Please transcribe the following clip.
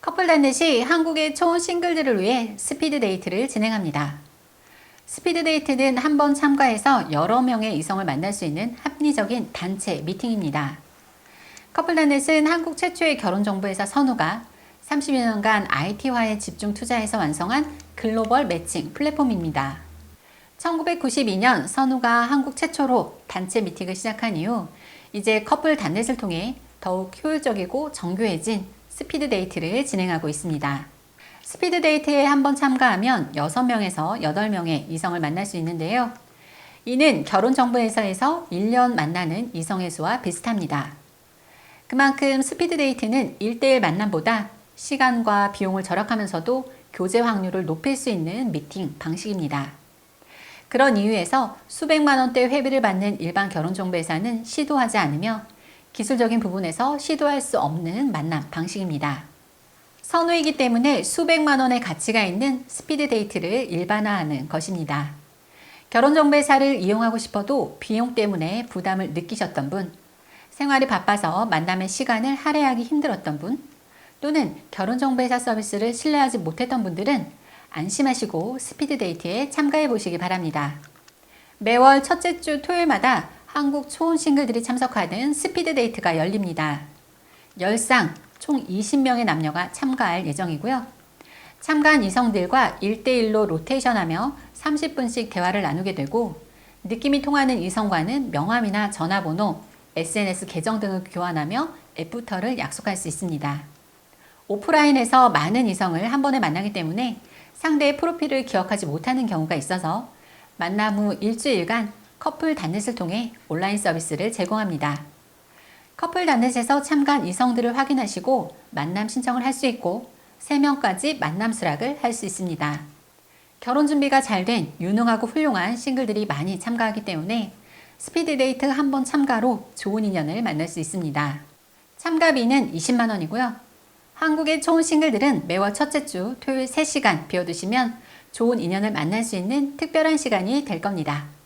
커플 단넷이 한국의 초혼 싱글들을 위해 스피드 데이트를 진행합니다. 스피드 데이트는 한 번 참가해서 여러 명의 이성을 만날 수 있는 합리적인 단체 미팅입니다. 커플 단넷은 한국 최초의 결혼 정보회사 선우가 30여 년간 IT화에 집중 투자해서 완성한 글로벌 매칭 플랫폼입니다. 1992년 선우가 한국 최초로 단체 미팅을 시작한 이후 이제 커플 단넷을 통해 더욱 효율적이고 정교해진 스피드 데이트를 진행하고 있습니다. 스피드 데이트에 한번 참가하면 6명에서 8명의 이성을 만날 수 있는데요. 이는 결혼정보회사에서 1년 만나는 이성의 수와 비슷합니다. 그만큼 스피드 데이트는 1대1 만남보다 시간과 비용을 절약하면서도 교제 확률을 높일 수 있는 미팅 방식입니다. 그런 이유에서 수백만 원대 회비를 받는 일반 결혼정보회사는 시도하지 않으며 기술적인 부분에서 시도할 수 없는 만남 방식입니다. 선호이기 때문에 수백만 원의 가치가 있는 스피드 데이트를 일반화하는 것입니다. 결혼정보회사를 이용하고 싶어도 비용 때문에 부담을 느끼셨던 분, 생활이 바빠서 만남의 시간을 할애하기 힘들었던 분, 또는 결혼정보회사 서비스를 신뢰하지 못했던 분들은 안심하시고 스피드 데이트에 참가해 보시기 바랍니다. 매월 첫째 주 토요일마다 한국 초혼 싱글들이 참석하는 스피드 데이트가 열립니다. 열상 총 20명의 남녀가 참가할 예정이고요. 참가한 이성들과 1대1로 로테이션하며 30분씩 대화를 나누게 되고 느낌이 통하는 이성과는 명함이나 전화번호, SNS 계정 등을 교환하며 애프터를 약속할 수 있습니다. 오프라인에서 많은 이성을 한 번에 만나기 때문에 상대의 프로필을 기억하지 못하는 경우가 있어서 만남 후 일주일간 커플 단넷을 통해 온라인 서비스를 제공합니다. 커플 단넷에서 참가한 이성들을 확인하시고 만남 신청을 할 수 있고 3명까지 만남 수락을 할 수 있습니다. 결혼 준비가 잘 된 유능하고 훌륭한 싱글들이 많이 참가하기 때문에 스피드 데이트 한 번 참가로 좋은 인연을 만날 수 있습니다. 참가비는 20만 원이고요. 한국의 초혼 싱글들은 매월 첫째 주 토요일 3시간 비워두시면 좋은 인연을 만날 수 있는 특별한 시간이 될 겁니다.